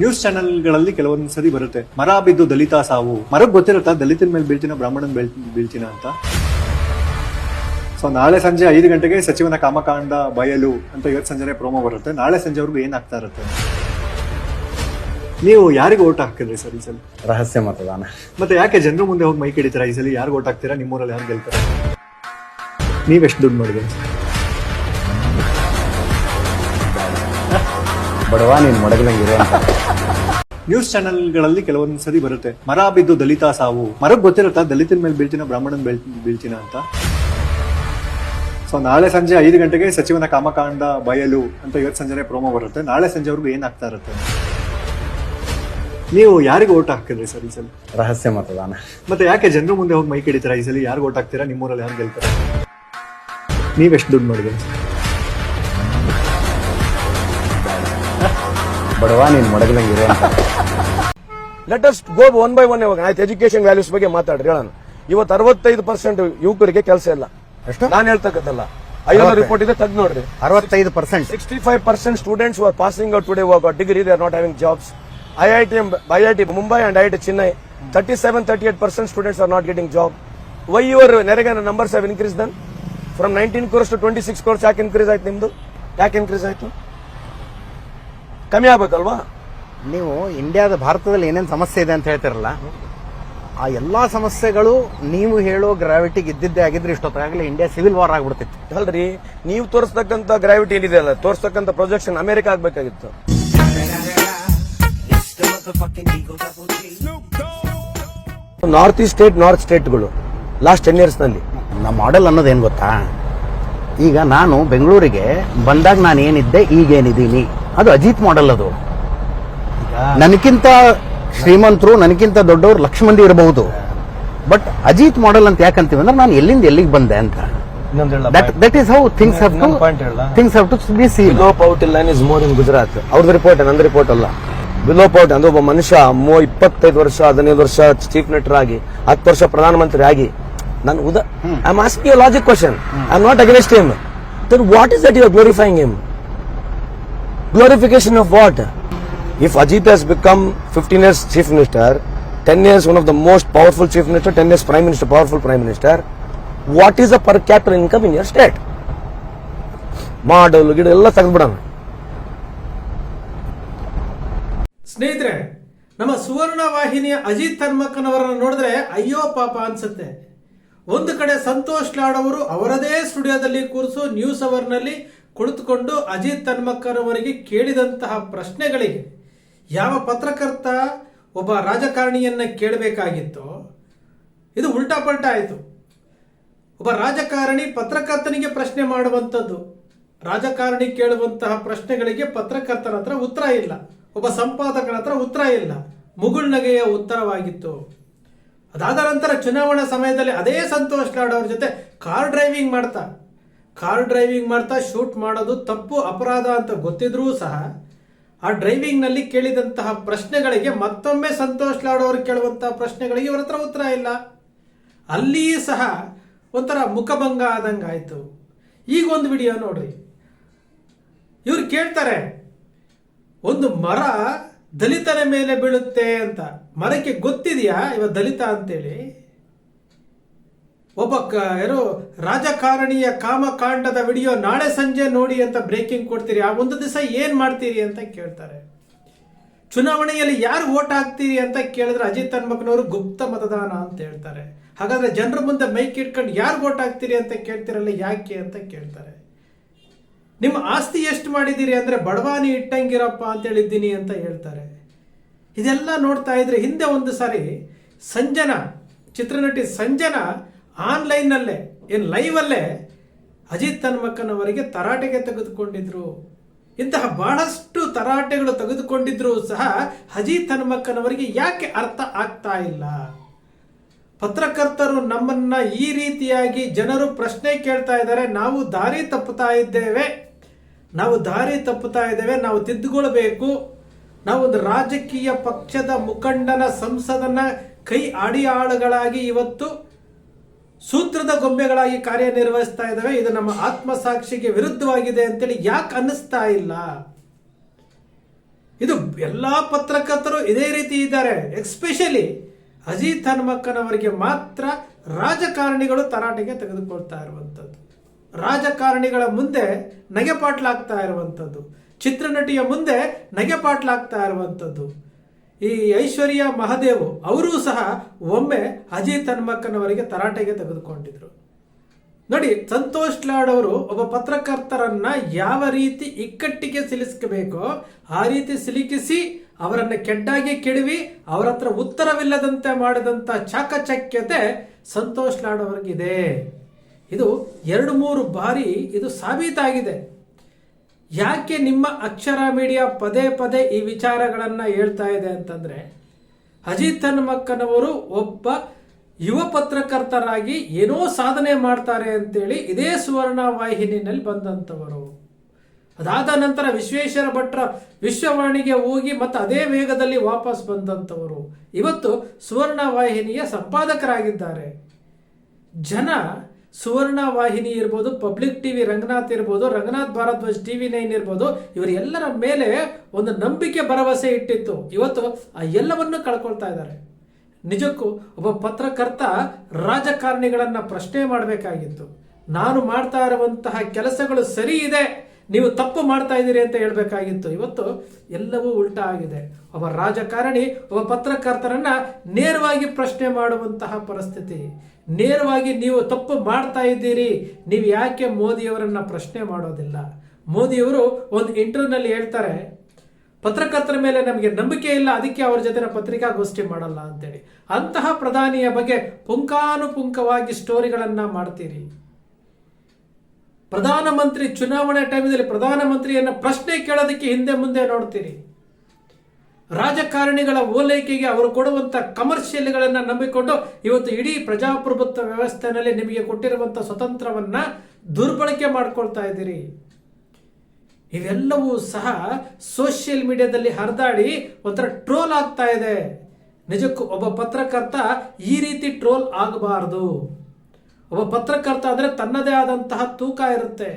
News ಚಾನೆಲ್ಗಳಲ್ಲಿ ಕೆಲವೊಂದು ಸರಿ ಬರುತ್ತೆ. ಮರ ಬಿದ್ದು ದಲಿತ ಸಾವು. ಮರಕ್ಕೆ ಗೊತ್ತಿರುತ್ತಾ ದಲಿತನ ಮೇಲೆ ಬೀಳ್ತೀನ ಬ್ರಾಹ್ಮಣನ ಬೀಳ್ ಬೀಳ್ತೀನ ಅಂತ? ಸೊ ನಾಳೆ ಸಂಜೆ ಐದು ಗಂಟೆಗೆ ಸಚಿವನ ಕಾಮಕಾಂಡ ಬಯಲು ಅಂತ ಇವತ್ತು ಸಂಜೆನೆ ಪ್ರೋಮೋ ಬರುತ್ತೆ. ನಾಳೆ ಸಂಜೆವರೆಗೂ ಏನಾಗ್ತಾ ಇರುತ್ತೆ? ನೀವು ಯಾರಿಗೆ ಓಟ್ ಹಾಕಿದ್ರಿ ಸರ್ ಈ ಸಲ? ರಹಸ್ಯ ಮತದಾನ. ಮತ್ತೆ ಯಾಕೆ ಜನರು ಮುಂದೆ ಹೋಗಿ ಮೈ ಹಿಡಿತೀರಾ? ಈ ಸಲ ಯಾರು ಓಟ್ ಹಾಕ್ತೀರಾ? ನಿಮ್ಮೂರಲ್ಲಿ ಯಾರು ಗೆಲ್ತಾರೆ? ನೀವೆಷ್ಟು ದುಡ್ಡು ಮಾಡಿದ್ರಿ ಬಡವ ನೀನ್ ಮಡಗಲಂಗಿರೋ ಅಂತ. ನ್ಯೂಸ್ ಚಾನೆಲ್ಗಳಲ್ಲಿ ಕೆಲವೊಂದು ಸರಿ ಬರುತ್ತೆ. ಮರ ಬಿದ್ದು ದಲಿತ ಸಾವು. ಮರಕ್ಕೆ ಗೊತ್ತಿರುತ್ತಾ ದಲಿತನ ಮೇಲೆ ಬೀಳ್ತೀನ ಬ್ರಾಹ್ಮಣನ ಬೀಳ್ ಬೀಳ್ತೀನ ಅಂತ? ಸೊ ನಾಳೆ ಸಂಜೆ ಐದು ಗಂಟೆಗೆ ಸಚಿವನ ಕಾಮಕಾಂಡ ಬಯಲು ಅಂತ ಇವತ್ತು ಸಂಜೆನೆ ಪ್ರೋಮೋ ಬರುತ್ತೆ. ನಾಳೆ ಸಂಜೆವರೆಗೂ ಏನಾಗ್ತಾ ಇರುತ್ತೆ? ನೀವು ಯಾರಿಗೆ ಓಟ್ ಹಾಕಿದ್ರಿ ಸರ್ ಈ ಸಲ? ರಹಸ್ಯ ಮತದಾನ. ಮತ್ತೆ ಯಾಕೆ ಜನರ ಮುಂದೆ ಹೋಗಿ ಮೈ ಹಿಡಿತೀರಾ? ಈ ಸಲ ಯಾರು ಓಟ್ ಹಾಕ್ತೀರಾ? ನಿಮ್ಮೂರಲ್ಲಿ ಯಾರು ಗೆಲ್ತಾರೆ? ನೀವೆಷ್ಟು ದುಡ್ಡು ಮಾಡಿದ್ರಿ ಬಡವ ನೀನ್ ಮಡಗಲಂಗಿರೋ let us go one by one ಇವಾಗ. ಆಯ್ತು ಎಜುಕೇಶನ್ ವ್ಯಾಲ್ಯೂಸ್ ಬಗ್ಗೆ ಮಾತಾಡ್ರಿ ಹೇಳೋಣ. ಇವತ್ತು ಅರವತ್ತೈದು ಪರ್ಸೆಂಟ್ ಯುವಕರಿಗೆ ಕೆಲಸ ಇಲ್ಲ. ಎಷ್ಟು? ನಾನು ಹೇಳ್ತಕ್ಕದಲ್ಲ ಐವತ್ತು ರಿಪೋರ್ಟ್ ಇದೆ ತೆಗೆದು ನೋಡ್ರಿ. ಅರವತ್ತೈದು percent sixty five percent students are passing out today work degree they are not having jobs I I T I I T Mumbai and I I T Chennai thirty seven thirty eight percent students are not getting job why your NREGA numbers have increase then from nineteen crore to twenty six crore ಯಾಕೆ increase ಆಯ್ತು ನಿಮ್ದು? ಯಾಕೆ increase ಆಯ್ತು? ಕಮ್ಮಿ ಆಗ್ಬೇಕಲ್ವಾ? ನೀವು ಇಂಡಿಯಾದ ಭಾರತದಲ್ಲಿ ಏನೇನು ಸಮಸ್ಯೆ ಇದೆ ಅಂತ ಹೇಳ್ತಿರಲ್ಲ ಆ ಎಲ್ಲಾ ಸಮಸ್ಯೆಗಳು ನೀವು ಹೇಳೋ ಗ್ರಾವಿಟಿಗೆ ಇದ್ದಿದ್ದೇ ಆಗಿದ್ರೆ ಇಷ್ಟೊತ್ತಾಗಲೇ ಇಂಡಿಯಾ ಸಿವಿಲ್ ವಾರ್ ಆಗ್ಬಿಡ್ತಿತ್ತು. ಅಲ್ರಿ ನೀವು ತೋರಿಸ್ತಕ್ಕಂಥ ಗ್ರಾವಿಟಿ ಏನಿದೆ ಅಲ್ಲ? ತೋರಿಸ್ತಕ್ಕಂತ ಪ್ರೊಜೆಕ್ಷನ್ ಅಮೆರಿಕ ಆಗ್ಬೇಕಾಗಿತ್ತು. ನಾರ್ತ್ ಈಸ್ಟ್ ಸ್ಟೇಟ್ ನಾರ್ತ್ ಸ್ಟೇಟ್ಗಳು ಲಾಸ್ಟ್ ಟೆನ್ ಇಯರ್ಸ್ನಲ್ಲಿ. ನಮ್ಮ ಮಾಡೆಲ್ ಅನ್ನೋದು ಏನ್ ಗೊತ್ತಾ? ಈಗ ನಾನು ಬೆಂಗಳೂರಿಗೆ ಬಂದಾಗ ನಾನು ಏನಿದ್ದೆ ಈಗೇನಿದ್ದೀನಿ. ಅದು ಅಜಿತ್ ಮಾಡೆಲ್ ಅದು. ನನಗಿಂತ ಶ್ರೀಮಂತರು ನನಗಿಂತ ದೊಡ್ಡವರು ಲಕ್ಷ ಮಂದಿ ಇರಬಹುದು. ಬಟ್ ಅಜಿತ್ ಮಾಡೆಲ್ ಅಂತ ಯಾಕಂತೀವಿ ಅಂದ್ರೆ ನಾನು ಎಲ್ಲಿಂದ ಎಲ್ಲಿಗೆ ಬಂದೆ ಅಂತ. That that is how things have to? Things have to be see below poverty line is more in Gujarat ಅವ್ರದ್ದು ರಿಪೋರ್ಟ್ ನಂದು ರಿಪೋರ್ಟ್ ಅಲ್ಲ. ಬಿಲೋ ಪೌಟ್ ಅಂದ್ರೆ ಒಬ್ಬ ಮನುಷ್ಯ ಮೂ ಇಪ್ಪತ್ತೈದು ವರ್ಷ ಹದಿನೈದು ವರ್ಷ ಚೀಫ್ ಮಿನಿಸ್ಟರ್ ಆಗಿ ಹತ್ತು ವರ್ಷ ಪ್ರಧಾನಮಂತ್ರಿ ಆಗಿ. ನಾನು ಉದ I am asking logic question I am not against him then what is that you are glorifying him glorification of what? If Ajit has become 15 years chief minister, 10 years one of the most powerful chief minister, 10 years prime minister, powerful prime minister, what is the per capita income in your state? ಮಾಡಲು ಗಿಡ ಎಲ್ಲ ತೆಗೆದ್ಬಿಡೋಣ ಸ್ನೇಹಿತರೆ ನಮ್ಮ ಸುವರ್ಣ ವಾಹಿನಿಯ ಅಜಿತ್ ಹನ್ಮಕ್ಕನವರನ್ನು ನೋಡಿದ್ರೆ ಅಯ್ಯೋ ಪಾಪ ಅನ್ಸುತ್ತೆ ಒಂದು ಕಡೆ ಸಂತೋಷ್ ಲಾಡ್ ಅವರು ಅವರದೇ ಸ್ಟುಡಿಯೋದಲ್ಲಿ ಕೂರಿಸು ನ್ಯೂಸ್ ಅವರ್ನಲ್ಲಿ ಕುಳಿತುಕೊಂಡು ಅಜಿತ್ ತನ್ಮಕ್ಕರವರಿಗೆ ಕೇಳಿದಂತಹ ಪ್ರಶ್ನೆಗಳಿಗೆ ಯಾವ ಪತ್ರಕರ್ತ ಒಬ್ಬ ರಾಜಕಾರಣಿಯನ್ನು ಕೇಳಬೇಕಾಗಿತ್ತೋ, ಇದು ಉಲ್ಟಾ ಪಲ್ಟಾ ಆಯಿತು. ಒಬ್ಬ ರಾಜಕಾರಣಿ ಪತ್ರಕರ್ತನಿಗೆ ಪ್ರಶ್ನೆ ಮಾಡುವಂಥದ್ದು, ರಾಜಕಾರಣಿ ಕೇಳುವಂತಹ ಪ್ರಶ್ನೆಗಳಿಗೆ ಪತ್ರಕರ್ತನ ಹತ್ರ ಉತ್ತರ ಇಲ್ಲ, ಒಬ್ಬ ಸಂಪಾದಕನ ಹತ್ರ ಉತ್ತರ ಇಲ್ಲ ಮುಗುಳ್ನಗೆಯ ಉತ್ತರವಾಗಿತ್ತು. ಅದಾದ ನಂತರ ಚುನಾವಣಾ ಸಮಯದಲ್ಲಿ ಅದೇ ಸಂತೋಷ್ ಲಾಡ್ ಅವ್ರ ಜೊತೆ ಕಾರ್ ಡ್ರೈವಿಂಗ್ ಮಾಡ್ತಾ ಕಾರ್ ಡ್ರೈವಿಂಗ್ ಮಾಡ್ತಾ ಶೂಟ್ ಮಾಡೋದು ತಪ್ಪು, ಅಪರಾಧ ಅಂತ ಗೊತ್ತಿದ್ರೂ ಸಹ ಆ ಡ್ರೈವಿಂಗ್ನಲ್ಲಿ ಕೇಳಿದಂತಹ ಪ್ರಶ್ನೆಗಳಿಗೆ ಮತ್ತೊಮ್ಮೆ ಸಂತೋಷ್ ಲಾಡ್ ಅವರು ಕೇಳುವಂತಹ ಪ್ರಶ್ನೆಗಳಿಗೆ ಇವರ ಹತ್ರ ಉತ್ತರ ಇಲ್ಲ. ಅಲ್ಲಿ ಸಹ ಒಂಥರ ಮುಖಭಂಗ ಆದಂಗಾಯ್ತು ಈಗ ಒಂದು ವಿಡಿಯೋ ನೋಡ್ರಿ. ಇವ್ರು ಕೇಳ್ತಾರೆ, ಒಂದು ಮರ ದಲಿತನ ಮೇಲೆ ಬೀಳುತ್ತೆ ಅಂತ. ಮರಕ್ಕೆ ಗೊತ್ತಿದೆಯಾ ಇವ ದಲಿತ ಅಂತೇಳಿ? ಒಬ್ಬ ಯಾರು ರಾಜಕಾರಣಿಯ ಕಾಮಕಾಂಡದ ವಿಡಿಯೋ ನಾಳೆ ಸಂಜೆ ನೋಡಿ ಅಂತ ಬ್ರೇಕಿಂಗ್ ಕೊಡ್ತೀರಿ. ಆ ಒಂದು ದಿವಸ ಏನು ಮಾಡ್ತೀರಿ ಅಂತ ಕೇಳ್ತಾರೆ. ಚುನಾವಣೆಯಲ್ಲಿ ಯಾರು ಓಟ್ ಹಾಕ್ತೀರಿ ಅಂತ ಕೇಳಿದ್ರೆ ಅಜಿತ್ ಹನ್ಮಕ್ನವರು ಗುಪ್ತ ಮತದಾನ ಅಂತ ಹೇಳ್ತಾರೆ. ಹಾಗಾದ್ರೆ ಜನರ ಮುಂದೆ ಮೈಕ್ ಇಟ್ಕೊಂಡು ಯಾರು ಓಟ್ ಹಾಕ್ತೀರಿ ಅಂತ ಕೇಳ್ತಿರಲ್ಲ ಯಾಕೆ ಅಂತ ಕೇಳ್ತಾರೆ. ನಿಮ್ಮ ಆಸ್ತಿ ಎಷ್ಟು ಮಾಡಿದ್ದೀರಿ ಅಂದ್ರೆ ಬಡವಾನಿ ಇಟ್ಟಂಗಿರಪ್ಪ ಅಂತ ಹೇಳಿದ್ದೀನಿ ಅಂತ ಹೇಳ್ತಾರೆ. ಇದೆಲ್ಲ ನೋಡ್ತಾ ಇದ್ರೆ ಹಿಂದೆ ಒಂದು ಸಾರಿ ಸಂಜನಾ, ಚಿತ್ರನಟಿ ಸಂಜನಾ ಆನ್ಲೈನ್ನಲ್ಲೇ, ಏನು ಲೈವಲ್ಲೇ ಅಜಿತ್ ತನ್ಮಕ್ಕನವರಿಗೆ ತರಾಟೆಗೆ ತೆಗೆದುಕೊಂಡಿದ್ರು. ಇಂತಹ ಬಹಳಷ್ಟು ತರಾಟೆಗಳು ತೆಗೆದುಕೊಂಡಿದ್ರು ಸಹ ಅಜಿತ್ ತನ್ಮಕ್ಕನವರಿಗೆ ಯಾಕೆ ಅರ್ಥ ಆಗ್ತಾ ಇಲ್ಲ? ಪತ್ರಕರ್ತರು ನಮ್ಮನ್ನ ಈ ರೀತಿಯಾಗಿ ಜನರು ಪ್ರಶ್ನೆ ಕೇಳ್ತಾ ಇದ್ದಾರೆ, ನಾವು ದಾರಿ ತಪ್ಪುತ್ತಾ ಇದ್ದೇವೆ. ನಾವು ದಾರಿ ತಪ್ಪುತ್ತಾ ಇದ್ದೇವೆ, ನಾವು ತಿದ್ದುಕೊಳ್ಬೇಕು. ನಾವು ಒಂದು ರಾಜಕೀಯ ಪಕ್ಷದ ಮುಖಂಡನ ಸಂಸದನ ಕೈ ಅಡಿಯಾಳುಗಳಾಗಿ ಇವತ್ತು ಸೂತ್ರದ ಗೊಂಬೆಗಳಾಗಿ ಕಾರ್ಯನಿರ್ವಹಿಸ್ತಾ ಇದ್ದಾವೆ. ಇದು ನಮ್ಮ ಆತ್ಮಸಾಕ್ಷಿಗೆ ವಿರುದ್ಧವಾಗಿದೆ ಅಂತೇಳಿ ಯಾಕೆ ಅನ್ನಿಸ್ತಾ ಇಲ್ಲ? ಇದು ಎಲ್ಲಾ ಪತ್ರಕರ್ತರು ಇದೇ ರೀತಿ ಇದ್ದಾರೆ. ಎಕ್ಸ್ಪೆಷಲಿ ಅಜಿತ್ ಹನುಮಕ್ಕನವರಿಗೆ ಮಾತ್ರ ರಾಜಕಾರಣಿಗಳು ತರಾಟೆಗೆ ತೆಗೆದುಕೊಳ್ತಾ ಇರುವಂಥದ್ದು. ರಾಜಕಾರಣಿಗಳ ಮುಂದೆ ನಗೆಪಾಟ್ಲಾಗ್ತಾ ಇರುವಂಥದ್ದು. ಚಿತ್ರನಟಿಯ ಮುಂದೆ ನಗೆಪಾಟ್ಲಾಗ್ತಾ ಇರುವಂಥದ್ದು. ಈ ಐಶ್ವರ್ಯ ಮಹದೇವ್ ಅವರೂ ಸಹ ಒಮ್ಮೆ ಅಜಿತ್ ತನ್ಮಕ್ಕನವರಿಗೆ ತರಾಟೆಗೆ ತೆಗೆದುಕೊಂಡಿದ್ರು. ನೋಡಿ, ಸಂತೋಷ್ ಲಾಡ್ ಅವರು ಒಬ್ಬ ಪತ್ರಕರ್ತರನ್ನ ಯಾವ ರೀತಿ ಇಕ್ಕಟ್ಟಿಗೆ ಸಿಲುಕಿಸಬೇಕೋ ಆ ರೀತಿ ಸಿಲುಕಿಸಿ ಅವರನ್ನು ಕೆಡ್ಡಾಗಿ ಕೆಡವಿ ಅವರ ಹತ್ರ ಉತ್ತರವಿಲ್ಲದಂತೆ ಮಾಡಿದಂಥ ಚಾಕಚಕ್ಯತೆ ಸಂತೋಷ್ ಲಾಡ್ ಅವರಿಗಿದೆ. ಇದು ಎರಡು ಮೂರು ಬಾರಿ ಇದು ಸಾಬೀತಾಗಿದೆ. ಯಾಕೆ ನಿಮ್ಮ ಅಕ್ಷರ ಮೀಡಿಯಾ ಪದೇ ಪದೇ ಈ ವಿಚಾರಗಳನ್ನು ಹೇಳ್ತಾ ಇದೆ ಅಂತಂದ್ರೆ, ಅಜಿತ್ ಹನುಮಕ್ಕನವರು ಒಬ್ಬ ಯುವ ಪತ್ರಕರ್ತರಾಗಿ ಏನೋ ಸಾಧನೆ ಮಾಡ್ತಾರೆ ಅಂತೇಳಿ ಇದೇ ಸುವರ್ಣ ವಾಹಿನಿನಲ್ಲಿ ಬಂದಂಥವರು. ಅದಾದ ನಂತರ ವಿಶ್ವೇಶ್ವರ ಭಟ್ರ ವಿಶ್ವವಾಣಿಗೆ ಹೋಗಿ ಮತ್ತೆ ಅದೇ ವೇಗದಲ್ಲಿ ವಾಪಸ್ ಬಂದಂಥವರು. ಇವತ್ತು ಸುವರ್ಣ ವಾಹಿನಿಯ ಸಂಪಾದಕರಾಗಿದ್ದಾರೆ. ಜನ ಸುವರ್ಣ ವಾಹಿನಿ ಇರ್ಬೋದು, ಪಬ್ಲಿಕ್ ಟಿವಿ ರಂಗನಾಥ್ ಇರ್ಬೋದು, ರಂಗನಾಥ್ ಭಾರದ್ವಾಜ್ ಟಿವಿ ನೈನ್ ಇರ್ಬೋದು, ಇವರೆಲ್ಲರ ಮೇಲೆ ಒಂದು ನಂಬಿಕೆ ಭರವಸೆ ಇಟ್ಟಿತ್ತು. ಇವತ್ತು ಆ ಎಲ್ಲವನ್ನು ಕಳ್ಕೊಳ್ತಾ ಇದ್ದಾರೆ. ನಿಜಕ್ಕೂ ಒಬ್ಬ ಪತ್ರಕರ್ತ ರಾಜಕಾರಣಿಗಳನ್ನು ಪ್ರಶ್ನೆ ಮಾಡಬೇಕಾಗಿತ್ತು. ನಾನು ಮಾಡ್ತಾ ಇರುವಂತಹ ಕೆಲಸಗಳು ಸರಿ ಇದೆ, ನೀವು ತಪ್ಪು ಮಾಡ್ತಾ ಇದ್ದೀರಿ ಅಂತ ಹೇಳ್ಬೇಕಾಗಿತ್ತು. ಇವತ್ತು ಎಲ್ಲವೂ ಉಲ್ಟಾ ಆಗಿದೆ. ಒಬ್ಬ ರಾಜಕಾರಣಿ, ಒಬ್ಬ ಪತ್ರಕರ್ತರನ್ನ ನೇರವಾಗಿ ಪ್ರಶ್ನೆ ಮಾಡುವಂತಹ ಪರಿಸ್ಥಿತಿ. ನೇರವಾಗಿ ನೀವು ತಪ್ಪು ಮಾಡ್ತಾ ಇದ್ದೀರಿ. ನೀವು ಯಾಕೆ ಮೋದಿಯವರನ್ನ ಪ್ರಶ್ನೆ ಮಾಡೋದಿಲ್ಲ? ಮೋದಿಯವರು ಒಂದು ಇಂಟರ್ವ್ಯೂನಲ್ಲಿ ಹೇಳ್ತಾರೆ, ಪತ್ರಕರ್ತರ ಮೇಲೆ ನಮಗೆ ನಂಬಿಕೆ ಇಲ್ಲ, ಅದಕ್ಕೆ ಅವ್ರ ಜೊತೆ ಪತ್ರಿಕಾಗೋಷ್ಠಿ ಮಾಡಲ್ಲ ಅಂತೇಳಿ. ಅಂತಹ ಪ್ರಧಾನಿಯ ಬಗ್ಗೆ ಪುಂಖಾನುಪುಂಖವಾಗಿ ಸ್ಟೋರಿಗಳನ್ನ ಮಾಡ್ತೀರಿ. ಪ್ರಧಾನಮಂತ್ರಿ ಚುನಾವಣೆ ಟೈಮಲ್ಲಿ ಪ್ರಧಾನಮಂತ್ರಿಯನ್ನ ಪ್ರಶ್ನೆ ಕೇಳೋದಕ್ಕೆ ಹಿಂದೆ ಮುಂದೆ ನೋಡ್ತೀರಿ. ರಾಜಕಾರಣಿಗಳ ಓಲೈಕೆಗೆ ಅವರು ಕೊಡುವಂಥ ಕಮರ್ಷಿಯಲ್ಗಳನ್ನು ನಂಬಿಕೊಂಡು ಇವತ್ತು ಇಡೀ ಪ್ರಜಾಪ್ರಭುತ್ವ ವ್ಯವಸ್ಥೆನಲ್ಲಿ ನಿಮಗೆ ಕೊಟ್ಟಿರುವಂಥ ಸ್ವತಂತ್ರವನ್ನ ದುರ್ಬಳಕೆ ಮಾಡ್ಕೊಳ್ತಾ ಇದ್ದೀರಿ. ಇವೆಲ್ಲವೂ ಸಹ ಸೋಷಿಯಲ್ ಮೀಡಿಯಾದಲ್ಲಿ ಹರಿದಾಡಿ ಒಂಥರ ಟ್ರೋಲ್ ಆಗ್ತಾ ಇದೆ. ನಿಜಕ್ಕೂ ಒಬ್ಬ ಪತ್ರಕರ್ತ ಈ ರೀತಿ ಟ್ರೋಲ್ ಆಗಬಾರದು. ಒಬ್ಬ ಪತ್ರಕರ್ತ ಅಂದ್ರೆ ತನ್ನದೇ ಆದಂತಹ ತೂಕ ಇರುತ್ತೆ.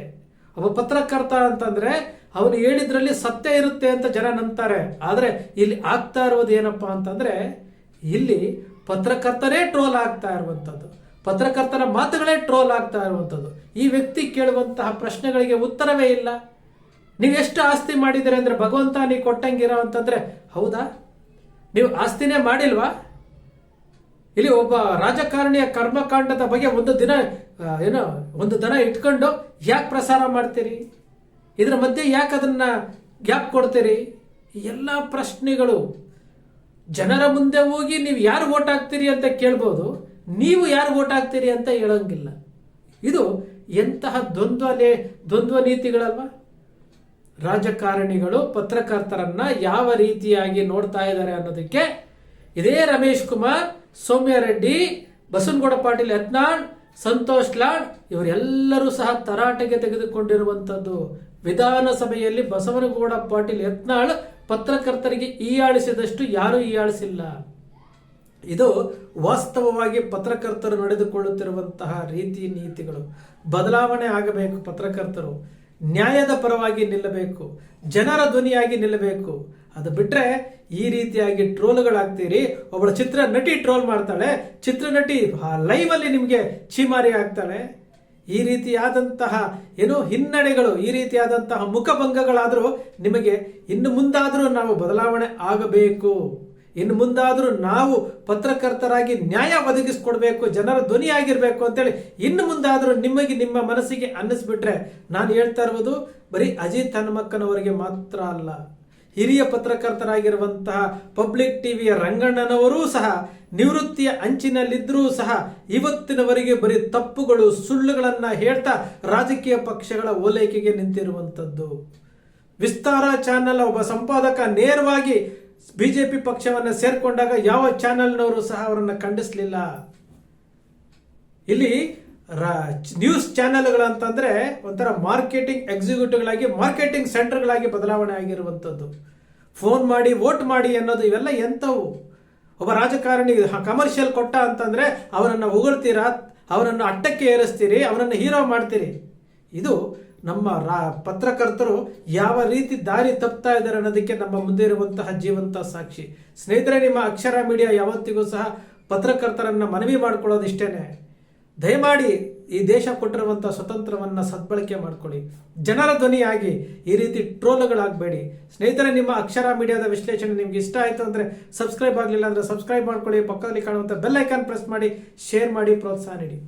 ಒಬ್ಬ ಪತ್ರಕರ್ತ ಅಂತಂದ್ರೆ ಅವನು ಹೇಳಿದ್ರಲ್ಲಿ ಸತ್ಯ ಇರುತ್ತೆ ಅಂತ ಜನ ನಂಬ್ತಾರೆ. ಆದ್ರೆ ಇಲ್ಲಿ ಆಗ್ತಾ ಇರೋದು ಏನಪ್ಪ ಅಂತಂದ್ರೆ, ಇಲ್ಲಿ ಪತ್ರಕರ್ತರೇ ಟ್ರೋಲ್ ಆಗ್ತಾ ಇರುವಂಥದ್ದು ಪತ್ರಕರ್ತನ ಮಾತುಗಳೇ ಟ್ರೋಲ್ ಆಗ್ತಾ ಇರುವಂಥದ್ದು ಈ ವ್ಯಕ್ತಿ ಕೇಳುವಂತಹ ಪ್ರಶ್ನೆಗಳಿಗೆ ಉತ್ತರವೇ ಇಲ್ಲ. ನೀವು ಎಷ್ಟು ಆಸ್ತಿ ಮಾಡಿದ್ದೀರಿ ಅಂದರೆ, ಭಗವಂತ ನೀ ಕೊಟ್ಟಂಗಿರೋ ಅಂತಂದ್ರೆ, ಹೌದಾ? ನೀವು ಆಸ್ತಿನೇ ಮಾಡಿಲ್ವಾ? ಇಲ್ಲಿ ಒಬ್ಬ ರಾಜಕಾರಣಿಯ ಕರ್ಮಕಾಂಡದ ಬಗ್ಗೆ ಒಂದು ದಿನ ಏನೋ, ಒಂದು ದನ ಇಟ್ಕೊಂಡು ಯಾಕೆ ಪ್ರಸಾರ ಮಾಡ್ತೀರಿ? ಇದರ ಮಧ್ಯೆ ಯಾಕೆ ಅದನ್ನ ಗ್ಯಾಪ್ ಕೊಡ್ತೀರಿ? ಎಲ್ಲ ಪ್ರಶ್ನೆಗಳು ಜನರ ಮುಂದೆ ಹೋಗಿ ನೀವು ಯಾರು ಓಟ್ ಹಾಕ್ತೀರಿ ಅಂತ ಕೇಳ್ಬೋದು. ನೀವು ಯಾರು ಓಟ್ ಹಾಕ್ತೀರಿ ಅಂತ ಹೇಳಂಗಿಲ್ಲ. ಇದು ಎಂತಹ ದ್ವಂದ್ವ ದ್ವಂದ್ವ ನೀತಿಗಳಲ್ವ? ರಾಜಕಾರಣಿಗಳು ಪತ್ರಕರ್ತರನ್ನ ಯಾವ ರೀತಿಯಾಗಿ ನೋಡ್ತಾ ಇದ್ದಾರೆ ಅನ್ನೋದಕ್ಕೆ ಇದೇ ರಮೇಶ್ ಕುಮಾರ್, ಸೌಮ್ಯ ರೆಡ್ಡಿ, ಬಸವನಗೌಡ ಪಾಟೀಲ್ ಯತ್ನಾಳ್ ಸಂತೋಷ್ ಲಾಡ್ ಇವರೆಲ್ಲರೂ ಸಹ ತರಾಟೆಗೆ ತೆಗೆದುಕೊಂಡಿರುವಂತದ್ದು ವಿಧಾನಸಭೆಯಲ್ಲಿ ಬಸವನಗೌಡ ಪಾಟೀಲ್ ಯತ್ನಾಳ್ ಪತ್ರಕರ್ತರಿಗೆ ಈಯಾಳಿಸಿದಷ್ಟು ಯಾರೂ ಈಯಾಳಿಸಿಲ್ಲ ಇದು ವಾಸ್ತವವಾಗಿ ಪತ್ರಕರ್ತರು ನಡೆದುಕೊಳ್ಳುತ್ತಿರುವಂತಹ ರೀತಿ ನೀತಿಗಳು. ಬದಲಾವಣೆ ಆಗಬೇಕು ಪತ್ರಕರ್ತರು. ನ್ಯಾಯದ ಪರವಾಗಿ ನಿಲ್ಲಬೇಕು. ಜನರ ಧ್ವನಿಯಾಗಿ ನಿಲ್ಲಬೇಕು. ಅದು ಬಿಟ್ರೆ ಈ ರೀತಿಯಾಗಿ ಟ್ರೋಲ್ಗಳಾಗ್ತೀರಿ. ಒಬ್ಬಳ ಚಿತ್ರ ನಟಿ ಟ್ರೋಲ್ ಮಾಡ್ತಾಳೆ. ಚಿತ್ರನಟಿ ಲೈವ್ ಅಲ್ಲಿ ನಿಮಗೆ ಚೀಮಾರಿ ಆಗ್ತಾಳೆ. ಈ ರೀತಿಯಾದಂತಹ ಏನೋ ಹಿನ್ನಡೆಗಳು, ಈ ರೀತಿಯಾದಂತಹ ಮುಖಭಂಗಗಳಾದರೂ ನಿಮಗೆ ಇನ್ನು ಮುಂದಾದರೂ ನಾವು ಬದಲಾವಣೆ ಆಗಬೇಕು. ಇನ್ನು ಮುಂದಾದರೂ ನಾವು ಪತ್ರಕರ್ತರಾಗಿ ನ್ಯಾಯ ಒದಗಿಸ್ಕೊಡ್ಬೇಕು, ಜನರ ಧ್ವನಿಯಾಗಿರಬೇಕು ಅಂತೇಳಿ ಇನ್ನು ಮುಂದಾದರೂ ನಿಮಗೆ ನಿಮ್ಮ ಮನಸ್ಸಿಗೆ ಅನ್ನಿಸ್ಬಿಟ್ರೆ ನಾನು ಹೇಳ್ತಾ ಇರುವುದು ಬರೀ ಅಜಿತ್ ಹನುಮಕ್ಕನವರಿಗೆ ಮಾತ್ರ ಅಲ್ಲ. ಹಿರಿಯ ಪತ್ರಕರ್ತರಾಗಿರುವಂತಹ ಪಬ್ಲಿಕ್ ಟಿವಿಯ ರಂಗಣ್ಣನವರೂ ಸಹ ನಿವೃತ್ತಿಯ ಅಂಚಿನಲ್ಲಿದ್ದರೂ ಸಹ ಇವತ್ತಿನವರೆಗೆ ಬರೀ ತಪ್ಪುಗಳು, ಸುಳ್ಳುಗಳನ್ನು ಹೇಳ್ತಾ ರಾಜಕೀಯ ಪಕ್ಷಗಳ ಓಲೈಕೆಗೆ ನಿಂತಿರುವಂಥದ್ದು. ವಿಸ್ತಾರ ಚಾನೆಲ್ ಒಬ್ಬ ಸಂಪಾದಕ ನೇರವಾಗಿ ಬಿಜೆಪಿ ಪಕ್ಷವನ್ನ ಸೇರ್ಕೊಂಡಾಗ ಯಾವ ಚಾನೆಲ್ನವರು ಸಹ ಅವರನ್ನು ಖಂಡಿಸಲಿಲ್ಲ. ಇಲ್ಲಿ ನ್ಯೂಸ್ ಚಾನೆಲ್ಗಳಂತಂದ್ರೆ ಒಂಥರ ಮಾರ್ಕೆಟಿಂಗ್ ಎಕ್ಸಿಕ್ಯೂಟಿವ್ಗಳಾಗಿ ಮಾರ್ಕೆಟಿಂಗ್ ಸೆಂಟರ್ಗಳಾಗಿ ಬದಲಾವಣೆ ಆಗಿರುವಂಥದ್ದು. ಫೋನ್ ಮಾಡಿ ವೋಟ್ ಮಾಡಿ ಅನ್ನೋದು ಇವೆಲ್ಲ ಎಂಥವು? ಒಬ್ಬ ರಾಜಕಾರಣಿ ಕಮರ್ಷಿಯಲ್ ಕೊಟ್ಟ ಅಂತಂದ್ರೆ ಅವನನ್ನ ಹೊಗಳ್ತೀರಾ ಅವನನ್ನು ಅಟ್ಟಕ್ಕೆ ಏರಿಸ್ತೀರಿ? ಅವರನ್ನು ಹೀರೋ ಮಾಡ್ತೀರಿ? ಇದು ನಮ್ಮ ರಾ, ಪತ್ರಕರ್ತರು ಯಾವ ರೀತಿ ದಾರಿ ತಪ್ತಾ ಇದ್ದಾರೆ ಅನ್ನೋದಕ್ಕೆ ನಮ್ಮ ಮುಂದೆ ಇರುವಂತಹ ಜೀವಂತ ಸಾಕ್ಷಿ. ಸ್ನೇಹಿತರೆ, ನಿಮ್ಮ ಅಕ್ಷರ ಮೀಡಿಯಾ ಯಾವತ್ತಿಗೂ ಸಹ ಪತ್ರಕರ್ತರನ್ನ ಮನವಿ ಮಾಡ್ಕೊಳ್ಳೋದು ಇಷ್ಟೇನೆ ದಯಮಾಡಿ ಈ ದೇಶ ಕೊಟ್ಟಿರುವಂಥ ಸ್ವತಂತ್ರವನ್ನ ಸದ್ಬಳಕೆ ಮಾಡ್ಕೊಳ್ಳಿ. ಜನರ ಧ್ವನಿಯಾಗಿ ಈ ರೀತಿ ಟ್ರೋಲ್ಗಳಾಗಬೇಡಿ. ಸ್ನೇಹಿತರೆ, ನಿಮ್ಮ ಅಕ್ಷರ ಮೀಡಿಯಾದ ವಿಶ್ಲೇಷಣೆ ನಿಮ್ಗೆ ಇಷ್ಟ ಆಯ್ತು ಅಂದ್ರೆ ಸಬ್ಸ್ಕ್ರೈಬ್ ಆಗಲಿಲ್ಲ ಅಂದ್ರೆ ಸಬ್ಸ್ಕ್ರೈಬ್ ಮಾಡ್ಕೊಳ್ಳಿ. ಪಕ್ಕದಲ್ಲಿ ಕಾಣುವಂಥ ಐಕಾನ್ ಪ್ರೆಸ್ ಮಾಡಿ, ಶೇರ್ ಮಾಡಿ, ಪ್ರೋತ್ಸಾಹ ನೀಡಿ.